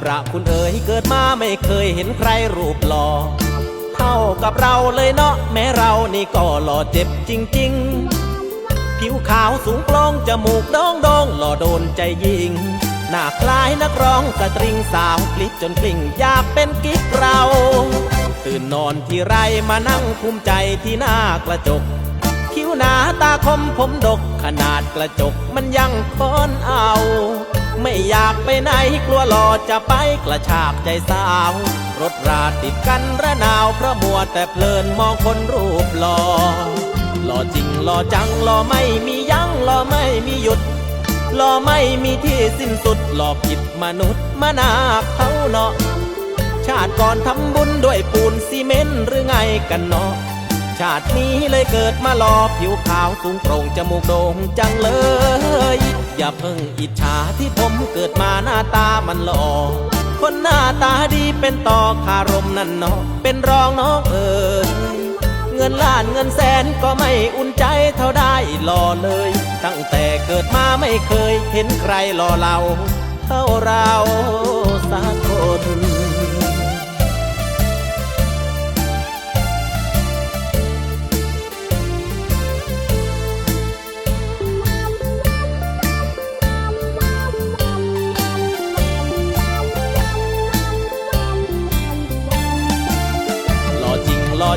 ประคุณเอ๋ยเกิดมาไม่เคยเห็นใครรูปหล่อเท่ากับเราเลยเนาะแม้เรานี่ก็หล่อเจ็บจริง ๆ ผิวขาวสูงโปร่งจมูกด่งด่งหล่อโดนใจยิง หน้าคล้ายนักร้องสตริงสาวกลิดจนกลิ่งอยากเป็นกิ๊กเรา ตื่นนอนที่ไรมานั่งภูมิใจที่หน้ากระจก คิ้วหนาตาคมผมดก ขนาดกระจกมันยังค้อนเอา ไม่อยากไปไหนกลัวหลอจะไปกระชากใจสาว รถราติดกันระนาวเพราะมัวแต่เพลินมองคนรูปหล่อหล่อจริงหล่อจังหล่อไม่มียั้งหล่อไม่มีหยุดหล่อไม่มีที่สิ้นสุดหล่อผิดมนุษย์มานาคเขาเนาะชาติก่อนทำบุญด้วยปูนซีเมนต์หรือไงกันเนาะ ชาตินี้เลยเกิดมาหลอผิวขาวสูงโปร่งจมูกโด่งจังเลย อย่าเพิ่งอิจฉาที่ผมเกิดมาหน้าตามันหล่อคนหน้าตาดีเป็นต่อคารมนั่นเนาะเป็นรองน้องเอ๋ยเงินล้านเงินแสนก็ไม่อุ่นใจเท่าได้หล่อเลย ตั้งแต่เกิดมาไม่เคยเห็นใครหล่อเราเท่าเรา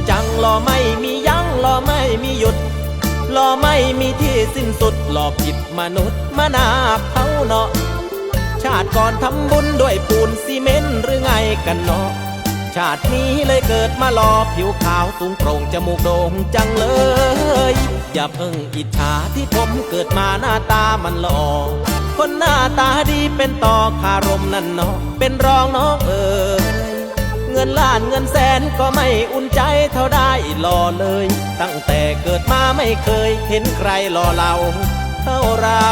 จังหล่อไม่มียั้งหล่อไม่มีหยุดหล่อไม่มีที่สิ้นสุดหล่อผิดมนุษย์มานาเขาเนาะชาติก่อนทำบุญด้วยปูนซีเมนต์หรือไงกันเนาะชาตินี้เลยเกิดมาหล่อผิวขาวสูงโปร่งจมูกโด่งจังเลย อย่าเพิ่งอิจฉาที่ผมเกิดมาหน้าตามันหล่อคนหน้าตาดีเป็นต่อคารมนั่นเนาะเป็นรองน้องเอ๋ย เงินล้านเงินแสนก็ไม่อุ่นใจเท่าได้หล่อเลย ตั้งแต่เกิดมาไม่เคยเห็นใครหล่อเรา เท่าเรา